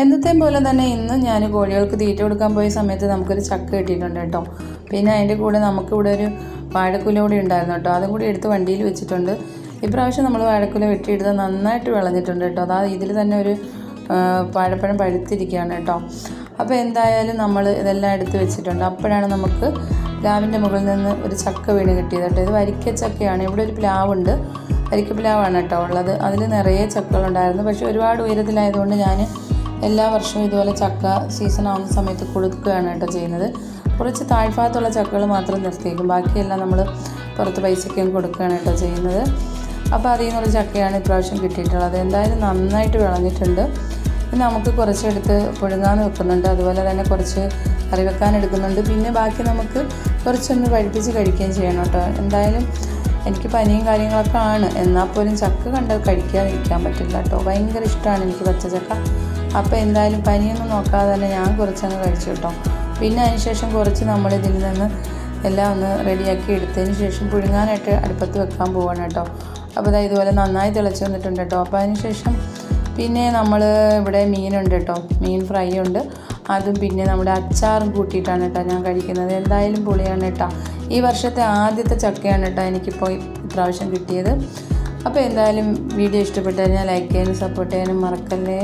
എന്നത്തെയും പോലെ തന്നെ ഇന്ന് ഞാൻ കോഴികൾക്ക് തീറ്റ കൊടുക്കാൻ പോയ സമയത്ത് നമുക്കൊരു ചക്ക കിട്ടിയിട്ടുണ്ട് കേട്ടോ. പിന്നെ അതിന്റെ കൂടെ നമുക്കിവിടെ ഒരു വാഴക്കുല കൂടി ഉണ്ടായിരുന്നു കേട്ടോ. അതും കൂടി എടുത്ത് വണ്ടിയിൽ വെച്ചിട്ടുണ്ട്. ഇപ്രാവശ്യം നമ്മൾ വാഴക്കുല വെട്ടിയെടുത്ത് നന്നായിട്ട് വിളഞ്ഞിട്ടുണ്ട് കേട്ടോ. അതാ ഇതിൽ തന്നെ ഒരു വാഴപ്പഴം പഴുത്തിരിക്കുകയാണ് കേട്ടോ. അപ്പോൾ എന്തായാലും നമ്മൾ ഇതെല്ലാം എടുത്ത് വെച്ചിട്ടുണ്ട്. അപ്പോഴാണ് നമുക്ക് പ്ലാവിന്റെ മുകളിൽ നിന്ന് ഒരു ചക്ക വീണ് കിട്ടിയത് കേട്ടോ. ഇത് വരിക്ക ചക്കയാണ്. ഇവിടെ ഒരു പ്ലാവുണ്ട്. വരിക്ക പ്ലാവാണ് കേട്ടോ ഉള്ളത്. അതിൽ നിറയെ ചക്കകളുണ്ടായിരുന്നു. പക്ഷേ ഒരുപാട് ഉയരത്തിലായതുകൊണ്ട് ഞാൻ എല്ലാ വർഷവും ഇതുപോലെ ചക്ക സീസൺ ആവുന്ന സമയത്ത് കൊടുക്കുകയാണ് കേട്ടോ ചെയ്യുന്നത്. കുറച്ച് താഴ്ഭാഗത്തുള്ള ചക്കകൾ മാത്രം നിർത്തിയേക്കും. ബാക്കിയെല്ലാം നമ്മൾ പുറത്ത് പൈസയ്ക്കും കൊടുക്കുകയാണ് കേട്ടോ ചെയ്യുന്നത്. അപ്പോൾ അതിൽ നിന്നുള്ള ചക്കയാണ് ഇപ്രാവശ്യം കിട്ടിയിട്ടുള്ളത്. എന്തായാലും നന്നായിട്ട് വിളഞ്ഞിട്ടുണ്ട്. നമുക്ക് കുറച്ചെടുത്ത് പുഴുങ്ങാൻ വെക്കുന്നുണ്ട്. അതുപോലെ തന്നെ കുറച്ച് കറി വെക്കാൻ എടുക്കുന്നുണ്ട്. പിന്നെ ബാക്കി നമുക്ക് കുറച്ചൊന്ന് പഴുപ്പിച്ച് കഴിക്കുകയും ചെയ്യണം കേട്ടോ. എന്തായാലും എനിക്ക് പനിയും കാര്യങ്ങളൊക്കെ ആണ്. എന്നാൽ പോലും ചക്ക കണ്ട് കഴിക്കാതിരിക്കാൻ പറ്റില്ല കേട്ടോ. ഭയങ്കര ഇഷ്ടമാണ് എനിക്ക് പച്ചച്ചക്ക. അപ്പോൾ എന്തായാലും പനിയൊന്നും നോക്കാതെ തന്നെ ഞാൻ കുറച്ചങ്ങ് കഴിച്ചു കേട്ടോ. പിന്നെ അതിനുശേഷം കുറച്ച് നമ്മൾ ഇതിൽ നിന്ന് എല്ലാം ഒന്ന് റെഡിയാക്കി എടുത്തതിന് ശേഷം പുഴുങ്ങാനായിട്ട് അടുപ്പത്ത് വെക്കാൻ പോവാണ് കേട്ടോ. അപ്പോൾ ഇതാ ഇതുപോലെ നന്നായി തിളച്ച് വന്നിട്ടുണ്ട് കേട്ടോ. അപ്പോൾ അതിന് ശേഷം പിന്നെ നമ്മൾ ഇവിടെ മീനുണ്ട് കേട്ടോ. മീൻ ഫ്രൈ ഉണ്ട്. അതും പിന്നെ നമ്മുടെ അച്ചാറും കൂട്ടിയിട്ടാണ് കേട്ടോ ഞാൻ കഴിക്കുന്നത്. എന്തായാലും പുളിയാണ് കേട്ടോ. ഈ വർഷത്തെ ആദ്യത്തെ ചക്കയാണ് കേട്ടോ എനിക്കിപ്പോൾ ഇപ്രാവശ്യം കിട്ടിയത്. അപ്പോൾ എന്തായാലും വീഡിയോ ഇഷ്ടപ്പെട്ട് കഴിഞ്ഞാൽ ലൈക്ക് ചെയ്യാനും സപ്പോർട്ട് ചെയ്യാനും മറക്കല്ലേ?